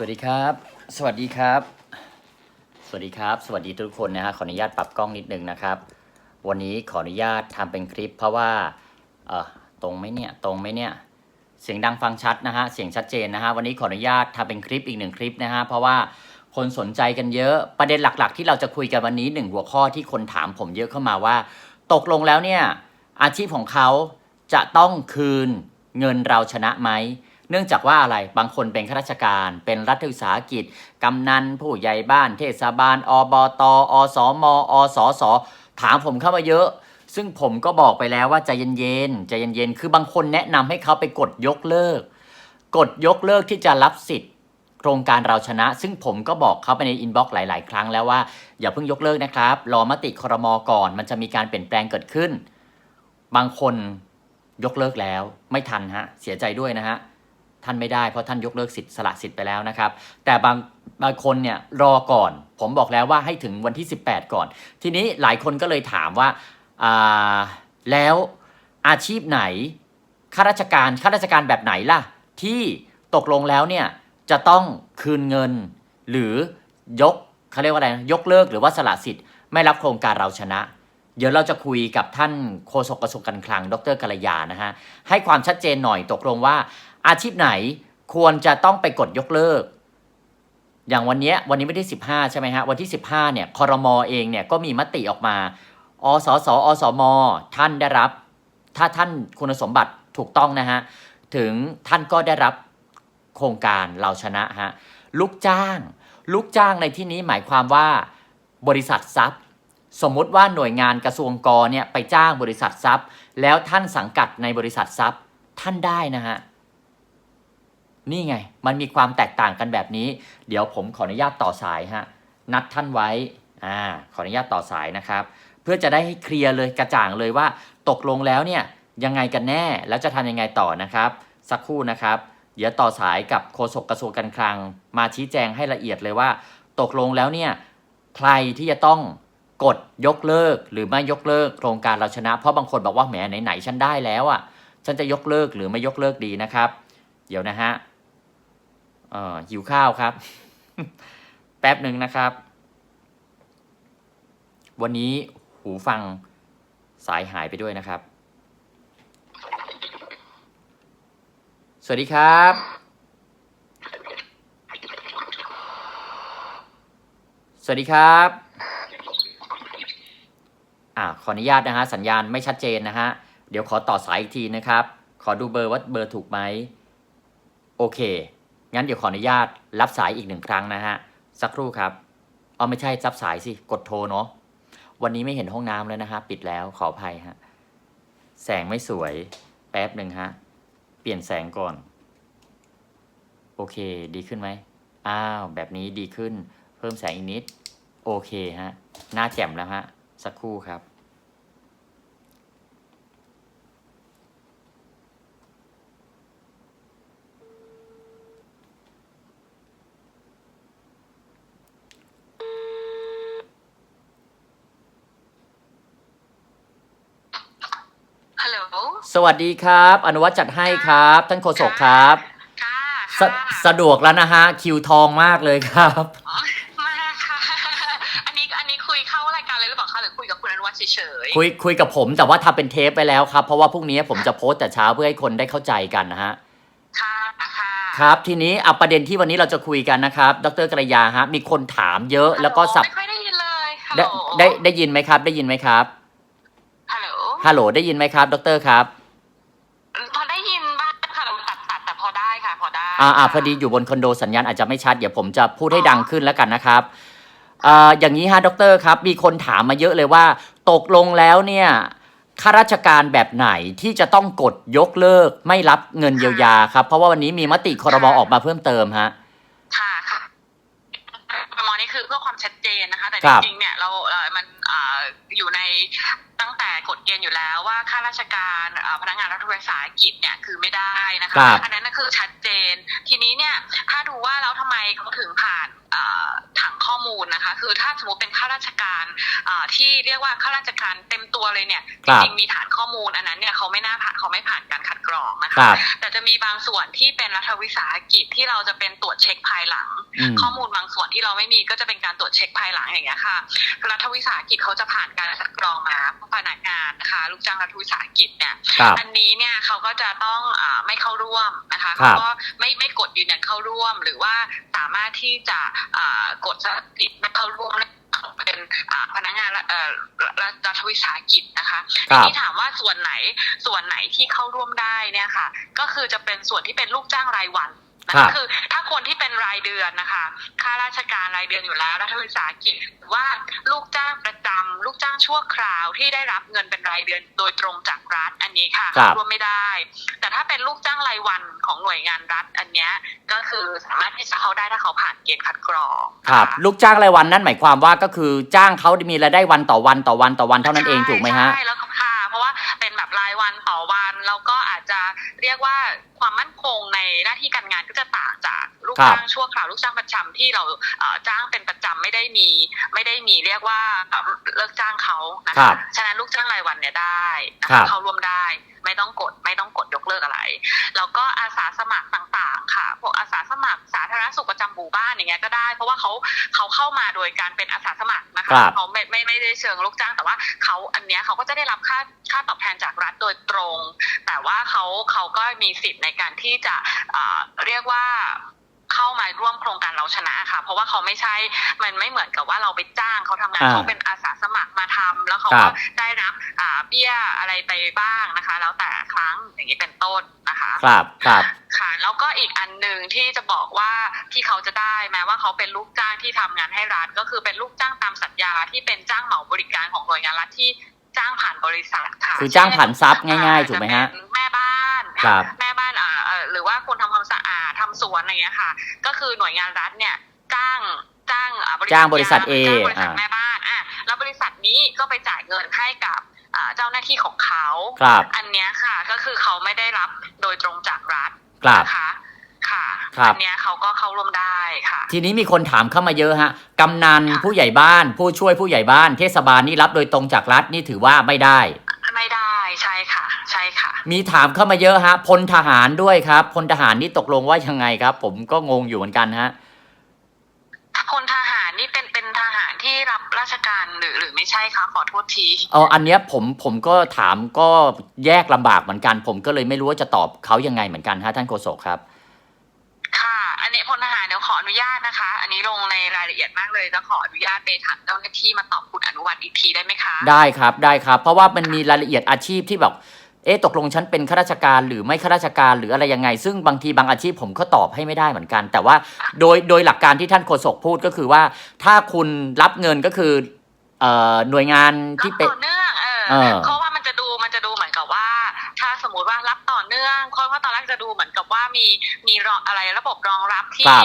สวัสดีครับ สวัสดีครับ สวัสดีครับ สวัสดีทุกคนนะฮะขออนุญาตปรับกล้องนิดนึงนะครับ วันนี้ขออนุญาตทำเป็นคลิป เพราะว่าเออตรงไหมเนี่ยตรงไหมเนี่ยเสียงดังฟังชัดนะฮะเสียงชัดเจนนะฮะวันนี้ขออนุญาตทำเป็นคลิปอีกหนึ่งคลิปนะฮะเพราะว่าคนสนใจกันเยอะประเด็นหลัก ๆ ที่เราจะคุยกันวันนี้หนึ่งหัวข้อที่คนถามผมเยอะเข้ามาว่า ตกลงแล้วเนี่ยอาชีพของเขาจะต้องคืนเงินเราชนะไหม เนื่องจากว่าอะไรบางคนเป็นข้าราชการ เป็นรัฐวิสาหกิจ กำนันผู้ใหญ่บ้าน เทศบาล อบตอสมอสสถามผมเข้ามาเยอะ ซึ่งผมก็บอกไปแล้วว่าใจเย็นๆใจเย็นๆคือบางคนแนะนำให้เขาไปกดยกเลิก กดยกเลิกที่จะรับสิทธิ์โครงการเราชนะ ซึ่งผมก็บอกเขาไปในอินบ็อกซ์หลาย ๆ ครั้งแล้วว่าอย่าเพิ่งยกเลิกนะครับ รอมติครมก่อน มันจะมีการเปลี่ยนแปลงเกิดขึ้น บางคนยกเลิกแล้วไม่ทันฮะ เสียใจด้วยนะฮะ ท่านไม่ได้เพราะท่านยกเลิกสิทธิ์สละสิทธิ์ไปแล้วนะครับ แต่บางบางคนเนี่ยรอก่อน ผมบอกแล้วว่าให้ถึงวันที่ 18 ก่อน ทีนี้หลายคนก็เลยถามว่าาแล้วอาชีพไหนข้าราชการข้าราชการแบบไหนล่ะ ที่ตกลงแล้วเนี่ยจะต้องคืนเงิน หรือยกเขาเรียกว่าอะไรยกเลิกหรือว่าสละสิทธิ์ไม่รับโครงการเราชนะ เดี๋ยวเราจะคุยกับท่านโฆษกกระทรวงการคลัง ดรกัลยานะฮะให้ความชัดเจนหน่อยตกลงว่า อาชีพไหนควรจะต้องไปกดยกเลิก อย่างวันนี้วันนี้ไม่ได้ 15 ใช่ไหมฮะ วันที่ 15 เนี่ยคอรมอเองเนี่ยก็มีมติออกมา อสสอสม ท่านได้รับ ถ้าท่านคุณสมบัติถูกต้องนะฮะ ถึงท่านก็ได้รับโครงการเราชนะฮะ ลูกจ้าง ลูกจ้างในที่นี้หมายความว่าบริษัททรัพย์สมมุติว่าหน่วยงานกระทรวงกเนี่ยไปจ้างบริษัททรัพย์ แล้วท่านสังกัดในบริษัททรัพย์ท่านได้นะฮะ นี่ไง มันมีความแตกต่างกันแบบนี้ เดี๋ยวผมขออนุญาตต่อสายฮะ นัดท่านไว้ อ่า ขออนุญาตต่อสายนะครับ เพื่อจะได้ให้เคลียร์เลยกระจ่างเลยว่า ตกลงแล้วเนี่ยยังไงกันแน่ แล้วจะทำยังไงต่อนะครับ สักครู่นะครับ เดี๋ยวต่อสายกับโฆษกกระทรวงการคลัง มาชี้แจงให้ละเอียดเลยว่า ตกลงแล้วเนี่ยใครที่จะต้องกดยกเลิกหรือไม่ยกเลิกโครงการเราชนะ เพราะบางคนบอกว่าแหมไหนๆฉันได้แล้วอะฉันจะยกเลิกหรือไม่ยกเลิกดีนะครับ เดี๋ยวนะฮะ เอ่อหิวข้าวครับ แป๊บหนึ่งนะครับ วันนี้หูฟังสายหายไปด้วยนะครับ สวัสดีครับ สวัสดีครับอ่าขออนุญาตนะฮะสัญญาณไม่ชัดเจนนะฮะ เดี๋ยวขอต่อสายอีกทีนะครับ ขอดูเบอร์ว่าเบอร์ถูกไหม โอเค งั้นเดี๋ยวขออนุญาตรับสายอีกหนึ่งครั้งนะฮะ สักครู่ครับอ๋อไม่ใช่รับสายสิ กดโทรเนาะ วันนี้ไม่เห็นห้องน้ำแล้วนะฮะ ปิดแล้วขออภัยฮะ แสงไม่สวย แป๊บหนึ่งฮะ เปลี่ยนแสงก่อน โอเค ดีขึ้นไหม อ้าว แบบนี้ดีขึ้น เพิ่มแสงอีกนิด โอเคฮะ หน้าแจ่มแล้วฮะ สักครู่ครับ สวัสดีครับ อนุวัฒน์จัดให้ครับ ท่านโฆษกครับค่ะสะสะดวกแล้วนะฮะ คิวทองมากเลยครับ อ๋อมาค่ะ อันนี้อันนี้คุยเข้ารายการเลยหรือเปล่าคะหรือคุยกับคุณอนุวัฒน์เฉยคุยคุยกับผมแต่ว่าทำเป็นเทปไปแล้วครับ เพราะว่าพรุ่งนี้ผมจะโพสต์แต่เช้าเพื่อให้คนได้เข้าใจกันนะฮะๆค่ะค่ะครับ ทีนี้เอาประเด็นที่วันนี้เราจะคุยกันนะครับ ดรกระยาฮะ มีคนถามเยอะแล้วก็สับ ไม่ค่อยได้ยินเลยฮัลโหได้ลได้ได้ยินไหมครับ ได้ยินไหมครับฮัลโหล ฮัลโหลได้ยินไหมครับ ดรครับ พอได้ยินบ้างค่ะเราตัดตัดแต่พอได้ค่ะ พอได้อ่าอ่าพอดีอยู่บนคอนโดสัญญาณอาจจะไม่ชัด เดี๋ยวผมจะพูดให้ดังขึ้นแล้วกันนะครับอ่าอย่างนี้ฮะดรครับ มีคนถามมาเยอะเลยว่า ตกลงแล้วเนี่ยข้าราชการแบบไหนที่จะต้องกดยกเลิก ไม่รับเงินเยียวยาครับ เพราะว่าวันนี้มีมติครมออกมาเพิ่มเติมฮะ ค่ะค่ะประมาณนี้คือเพื่อความชัดเจนนะคะ แต่ครัจบริงๆเนี่ยเราเอ่อมันอ่าอยู่ใน ตั้งแต่กฎเกณฑ์อยู่แล้วว่าข้าราชการอ่าพนักงานรัฐวิสาหกิจเนี่ยคือไม่ได้นะคะครับอันนั้นน่ะคือชัดเจน ทีนี้เนี่ยถ้าดูว่าแล้วทำไมเขาถึงผ่านอ่าถังข้อมูลนะคะ คือถ้าสมมติเป็นข้าราชการอ่าที่เรียกว่าข้าราชการเต็มตัวเลยเนี่ยครัจบริงๆมีฐานข้อมูลอันนั้นเนี่ยเขาไม่น่าผ่านเขาไม่ผ่านการคัดกรองนะคคะรับแต่จะมีบางส่วนที่เป็นรัฐวิสาหกิจที่เราจะเป็นตรวจเช็คภายหลังอืมข้อมูลบางส่วนที่เราไม่มีก็จะเป็นการตรวจเช็คภายหลังอย่างเงี้ยค่ะรัฐวิสาหกิจเขาจะผ่านการคัดกรองมาพนักงานนะคะลูกจ้างรัฐวิสาหกิจเนี่ยครับ อันนี้เนี่ยเขาก็จะต้องอาไม่เข้าร่วมนะคะครัเขาบก็ไม่ไม่กดยืนยันเข้าร่วม หรือว่าสามารถที่จะอ่ากดสติไม่เข้าร่วมและเป็นอ่าพนักงานรัฐเอ่อรัฐรัฐวิสาหกิจนะคะครัทีบนี้ถามว่าส่วนไหนส่วนไหนที่เข้าร่วมได้เนี่ยค่ะ ก็คือจะเป็นส่วนที่เป็นลูกจ้างรายวัน นะครัคะบ คือถ้าคนที่เป็นรายเดือนนะคะข้าราชการรายเดือนอยู่แล้วรัฐวิสาหกิจหรือว่าลูกจ้างประจำลูกจ้างชั่วคราวที่ได้รับเงินเป็นรายเดือนโดยตรงจากรัฐอันนี้ค่ะครับร่วมไม่ได้ แต่ถ้าเป็นลูกจ้างรายวันของหน่วยงานรัฐอันเนี้ยก็คือสามารถที่จะเข้าได้ถ้าเขาผ่านเกณฑ์คัดกรองครับนะะลูกจ้างรายวันนั่นหมายความว่าก็คือจ้างเขามีรายได้วันต่อวันต่อวันต่อวันเท่านั้นเองใช่ถูกไหมฮะ ใช่แล้วก็ แบบรายวันต่อวันแล้วก็อาจจะเรียกว่าความมั่นคงในหน้าที่การงานก็จะต่างจากลูกครับจ้างชั่วคราวลูกจ้างประจำที่เราเอ่อจ้างเป็นประจำไม่ได้มี ไม่ได้มีเรียกว่าเอ่อเลิกจ้างเขานะครัคะบฉะนั้นลูกจ้างรายวันเนี่ยได้นะครัคะบเข้าร่วมได้ไม่ต้องกดไม่ต้องกดยกเลิกอะไรแล้วก็อาสาสมัครต่างๆ ค่ะพวกอาสาสมัครสาธารณสุขประจำหมู่บ้านอย่างเงี้ยก็ได้ เพราะว่าเขาเขาเข้ามาโดยการเป็นอาสาสมัครนะคะครับเขาไม่ไม่ไม่ได้เชิงลูกจ้างแต่ว่าเขาอันเนี้ยเขาก็จะได้รับค่าค่าตอบแทนจากรัฐโดยตรง แต่ว่าเขาเขาก็มีสิทธิ์ในการที่จะเอ่อเรียกว่า เข้ามาร่วมโครงการเราชนะค่ะ เพราะว่าเขาไม่ใช่มันไม่เหมือนกับว่าเราไปจ้างเขาทำงานอ่าเขาเป็นอาสาสมัครมาทำแล้วเขาครัก็บ ได้รับอ่าเบี้ยอะไรไปบ้างนะคะ แล้วแต่ครั้งอย่างนี้เป็นต้นนะคะ ครับครับ ค่ะแล้วก็อีกอันหนึ่งที่จะบอกว่าที่เขาจะได้แม้ว่าเขาเป็นลูกจ้างที่ทำงานให้รัฐก็คือเป็นลูกจ้างตามสัญญาที่เป็นจ้างเหมาบริการของหน่วยงานรัฐที่จ้างผ่านบริษัทค่ะคือจ้างผ่านซับเช่นง่ายๆถูกไหมฮะจเป็นแม่บ้านครับ แม่บ้านอ่าเอ่อหรือว่าคนทำความสะอาด ทำสวนอะไรอย่างเงี้ยค่ะ ก็คือหน่วยงานรัฐเนี่ยจ้างจ้างอ่จ้างบริษัท A จ้างบริษัทอ่าแม่บ้านอะแล้วบริษัทนี้ก็ไปจ่ายเงินให้กับอ่าเจ้าหน้าที่ของเขาครับอันเนี้ยค่ะก็คือเขาไม่ได้รับโดยตรงจากรัฐครับนะคะค่ะครับอันเนี้ยเขาก็เข้าร่วมได้ค่ะ ทีนี้มีคนถามเข้ามาเยอะฮะกำนันผู้ใหญ่บ้าน ผู้ช่วยผู้ใหญ่บ้านเทศบาลนี่รับโดยตรงจากรัฐนี่ถือว่าไม่ได้ไม่ได้ใช่ค่ะใช่ค่ะ มีถามเข้ามาเยอะฮะพลทหารด้วยครับพลทหารนี่ตกลงว่ายังไงครับ ผมก็งงอยู่เหมือนกันฮะพลทหารนี่เป็นเป็นทหารที่รับราชการหรือหรือไม่ใช่คะขอโทษทีเอออันเนี้ยผมผมก็ถามก็แยกลำบากเหมือนกัน ผมก็เลยไม่รู้ว่าจะตอบเขายังไงเหมือนกันฮะท่านโฆษกครับค่ะ อันนี้พลทหารเดี๋ยวขออนุญาตนะคะ อันนี้ลงในรายละเอียดมากเลยจะขออนุญาตไปถามเจ้าหน้าที่มาตอบคุณอนุวัฒน์อีกทีได้ไหมคะ ได้ครับได้ครับ เพราะว่ามันมีรายละเอียดอาชีพที่แบบ เอ๊ะตกลงฉันเป็นข้าราชการหรือไม่ข้าราชการหรืออะไรยังไง ซึ่งบางทีบางอาชีพผมก็ตอบให้ไม่ได้เหมือนกัน แต่ว่าโดยโดยหลักการที่ท่านโฆษกพูดก็คือว่า ถ้าคุณรับเงินก็คือเอ่อหน่วยงานที่เป็น ต่อเนื่องเออเออ เพราะว่ามันจะดูมันจะดูเหมือนกับว่า ถ้าสมมุติว่ารับต่อเนื่องเพราะว่าตอนแรกจะดูเหมือนกับว่ามีมีรองอะไรระบบรองรับคที่รับ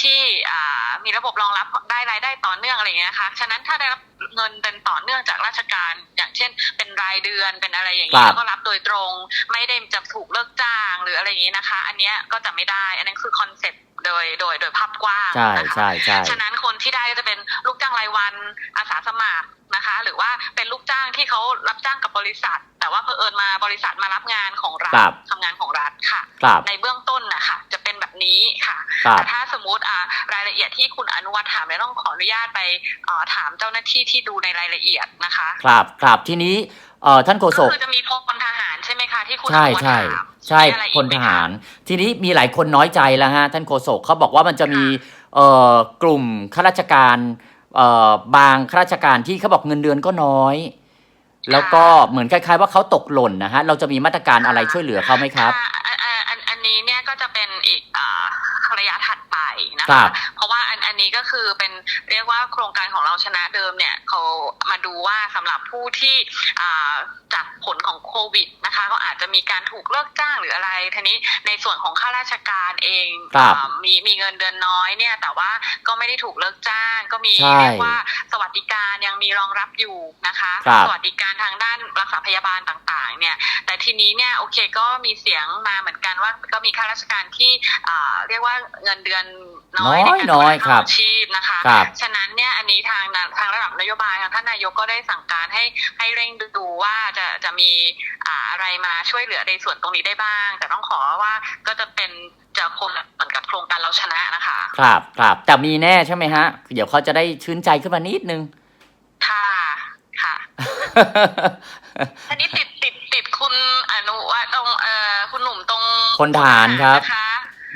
ที่อ่ามีระบบรองรับได้รายได้ต่อเนื่องอะไรอย่างเงี้ยนะคะฉะนั้นถ้าได้รับ เงินเป็นต่อเนื่องจากราชการ อย่างเช่น เป็นรายเดือนเป็นอะไรอย่างคเงี้รัยบแล้วก็รับโดยตรง ไม่ได้จะถูกเลิกจ้างหรืออะไรอย่างงี้นะคะ อันเนี้ยก็จะไม่ได้ อันนั้นคือคอนเซ็ปต์โดยโดยโดยภาพกว้างใช่นะคะ ใช่ใช่ ฉะนั้นคนที่ได้ก็จะเป็นลูกจ้างรายวันอาสาสมัครนะคะ หรือว่าเป็นลูกจ้างที่เขารับจ้างกับบริษัท แต่ว่าเผอิญมาบริษัทมารับงานของรัฐครับ ทำงานของรัฐค่ะ ครับ ในเบื้องต้นนะคะจะเป็ นแบบนี้ค่ะครับแต่ถ้าสมมติอ่ารายละเอียดที่คุณอนุวัฒน์ถามเนี่ยต้องขออนุญาตไปเอ่อถามเจ้าหน้าที่ที่ดูในรายละเอียดนะคะ ครับครับทีนี้เอ่อท่านโฆษก็กคือจะมีพลทหารใช่ไหมคะที่คุณอใช่นุวัฒน์ใช่ถามใช่มีอะไรพอีลกไหมทคะหาร ทีนี้มีหลายคนน้อยใจแล้วฮะท่านโฆษกเขาบอกว่ามันจะมีเอ่อกลุ่มข้าราชการเอ่อบางข้าราชการที่เขาบอกเงินเดือนก็น้อย แล้วก็เหมือนคล้าย ๆ ว่าเขาตกหล่นนะฮะเราจะมีมาตรการอะไรช่วยเหลือเขาไหมครับค่ะอั นี้เนี่ยก็จะเป็นอีกอ่า ระยะถัดไปนะครัคะ บ เพราะว่าอันอันนี้ก็คือเป็นเรียกว่าโครงการของเราชนะเดิมเนี่ยเขามาดูว่าสำหรับผู้ที่อ่าจากผลของโควิดนะคะก็อาจจะมีการถูกเลิกจ้างหรืออะไรทีนี้ในส่วนของข้าราชการเองครับอ่ามีมีเงินเดือนน้อยเนี่ย แต่ว่าก็ไม่ได้ถูกเลิกจ้างก็มีใช่เรียกว่าสวัสดิการยังมีรองรับอยู่นะคะ ครับ สวัสดิการทางด้านรักษาพยาบาลต่างๆเนี่ย แต่ทีนี้เนี่ยโอเคก็มีเสียงมาเหมือนกันว่าก็มีข้าราชการที่อ่าเรียกว่าเงินเดือนน้น้ออยยในการน้อยดูแลครับอาชีพนะคะครับฉะนั้นเนี่ยอันนี้ทางทางระดับนโยบายทางท่านนายกก็ได้สั่งการให้ให้เร่งดูว่าจะจะมีอ่าอะไรมาช่วยเหลือในส่วนตรงนี้ได้บ้าง แต่ต้องขอว่าก็จะเป็นจะคนละเหมือนกับโครงการเราชนะนะคะ ครับครับแต่มีแน่ใช่ไหมฮะ เดี๋ยวเขาจะได้ชื่นใจขึ้นมานิดนึง ค่ะ ค่ะอันนี้ติดติดติดคุณอนุว่าตรงเอ่อคุณหนุ่มตรงพลทหารครับนะคะ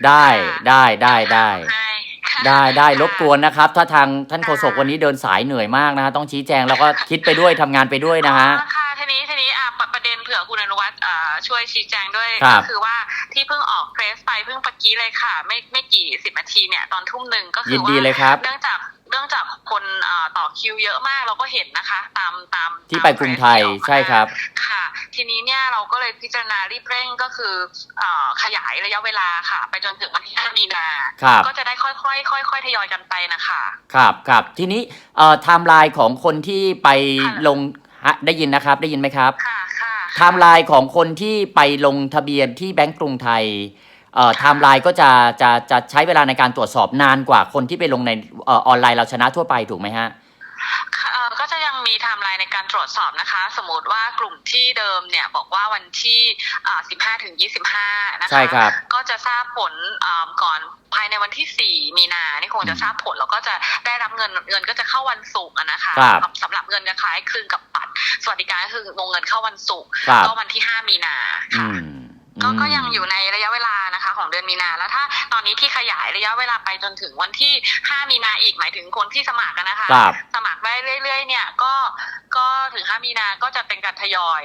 ได้ได้ได้ได้ให้ค่ะได้ได้ค่ะรบกวนนะครับ ถ้าทางท่านโฆษกวันนี้เดินสายเหนื่อยมากนะฮะต้องชี้แจงแล้วก็คิดไปด้วยทำงานไปด้วยนะฮะอ๋อค่ะทีนี้ทีนี้อะปประเด็นเผื่อคุณอนุวัฒน์อ่าช่วยชี้แจงด้วยครับก็คือว่าที่เพิ่งออกเพรสไปเพิ่งปกี้เลยค่ะ ไม่ไม่กี่สิบนาทีเนี่ยตอนทุ่มหนึ่งก็คืยิอนว่าดีเลยครับ เนื่องจาก เนื่องจากคนอ่าต่อคิวเยอะมากเราก็เห็นนะคะ ตามตามที่ตามไปกรุงไทยเพจที่ออกมาใช่ครับ ค่ะ ทีนี้เนี่ยเราก็เลยพิจารณารีบเร่งก็คืออ่าขยายระยะเวลาค่ะ ไปจนถึงวันที่5มีนาครับก็จะได้ค่อยๆค่อยๆทยอยกันไปนะคะครับครับทีนี้เอ่อไทม์ไลน์ของคนที่ไปค่ะลงฮะได้ยินนะครับได้ยินไหมครับค่ะค่ะไทม์ไลน์ของคนที่ไปลงทะเบียนที่แบงก์กรุงไทยเอ่อ ไทม์ไลน์ก็จะจะจะใช้เวลาในการตรวจสอบนานกว่าคนที่ไปลงในเออออนไลน์เราชนะทั่วไปถูกไหมฮะเอ่อก็จะยังมีไทม์ไลน์ในการตรวจสอบนะคะ สมมติว่ากลุ่มที่เดิมเนี่ยบอกว่าวันที่อ่า15 ถึง 25 นะคะใช่ครับก็จะทราบผลอ่าก่อนภายในวันที่ 4 มีนานี่คงจะทราบผลแล้วก็จะได้รับเงินเงินก็จะเข้าวันศุกร์อะนะคะครับสำหรับเงินจะคล้ายคลึงกับบัตรสวัสดิการก็คือวงเงินเข้าวันศุกร์ครับก็วันที่ 5 มีนาอืค่ะม ก็อืมก็ยังอยู่ในระยะเวลานะคะ ของเดือนมีนาแล้วถ้าตอนนี้ที่ขยายระยะเวลาไปจนถึงวันที่ 5 มีนาอีกหมายถึงคนที่สมัครกันนะคะ ครับสมัครได้เรื่อย ๆ เนี่ยก็ก็ถึง 5 มีนาก็จะเป็นการทยอย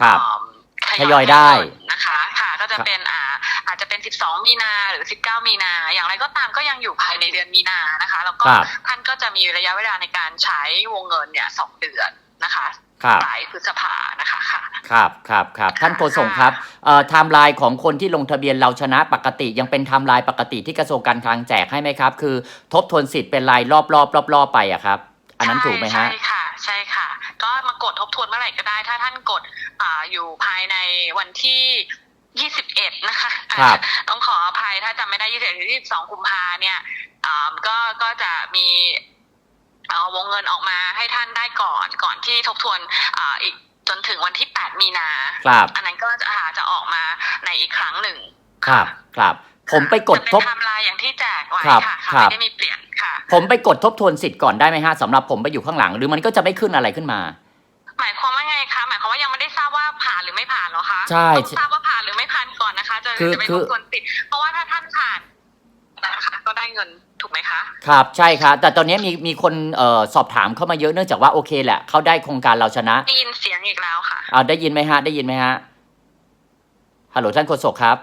ครับอ่าทยอยได้ให้เงินนะคะ ค่ะก็จะเป็นอ่าอาจจะเป็น 12 มีนาหรือ 19 มีนา อย่างไรก็ตามก็ยังอยู่ภายในเดือนมีนานะคะ แล้วก็ครับ ท่านก็จะมีระยะเวลาในการใช้วงเงินเนี่ยสองเดือนนะคะ ครับ ปลายพฤษภานะคะค่ะ ครับครับครับท่านโฆษกครับเอ่อไทม์ไลน์ของคนที่ลงทะเบียนเราชนะปกติ ยังเป็นไทม์ไลน์ปกติที่กระทรวงการคลังแจกให้ไหมครับ คือทบทวนสิทธิ์เป็นรายรอบรอบรอบรอบๆไปอะครับ อันนั้นถูกไหมฮะ ใช่ค่ะ ใช่ค่ะ ก็มากดทบทวนเมื่อไหร่ก็ได้ ถ้าท่านกดอ่าอยู่ภายในวันที่ 21 นะคะครับ ต้องขออภัยถ้าจำไม่ได้ 21หรือ22กุมภาเนี่ยอ่าก็ก็จะมีเอา วงเงินออกมาให้ท่านได้ก่อนก่อนที่ทบทวนอ่าอีกจนถึงวันที่ 8 มีนาครับอันนั้นก็จะอาจจะออกมาในอีกครั้งหนึ่ง ครับ ครับ ผมไปกดจะทเป็บนไทม์ไลน์อย่างที่แจกไว้ครับค่ะครัค่ะบไม่ได้มีเปลี่ยนค่ะ ผมไปกดทบทวนสิทธิ์ก่อนได้ไหมฮะสำหรับผมไปอยู่ข้างหลัง หรือมันก็จะไม่ขึ้นอะไรขึ้นมา หมายความว่าไงคะ หมายความว่ายังไม่ได้ทราบว่าผ่านหรือไม่ผ่านเหรอคะ ใช่ต้องทราบว่าผ่านหรือไม่ผ่านก่อนนะคะ จะคือจะไปคืทอบทวนสิทธิ์เพราะว่าถ้าท่านผ่านนะคะก็ได้ เงินถูกไหมคะครับใช่ครับแต่ตอนนี้มีมีคนเอ่อสอบถามเข้ามาเยอะเนื่องจากว่าโอเคแหละเขาได้โครงการเราชนะได้ยินเสียงอีกแล้วค่ะอ่าได้ยินไหมฮะ ได้ยินไหมฮะฮัลโหลท่านโฆษกครับ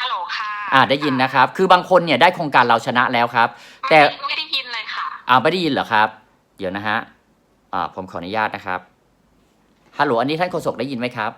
ฮัลโหลค่ะอ่าได้ยินนะครับ คือบางคนเนี่ยได้โครงการเราชนะแล้วครับ แต่ไม่ไม่ได้ยินเลยค่ะอ่าไม่ได้ยินเหรอครับ เดี๋ยวนะฮะอ่าผมขออนุญาตนะครับฮัลโหลอันนี้ท่านโฆษกได้ยินไหมครับ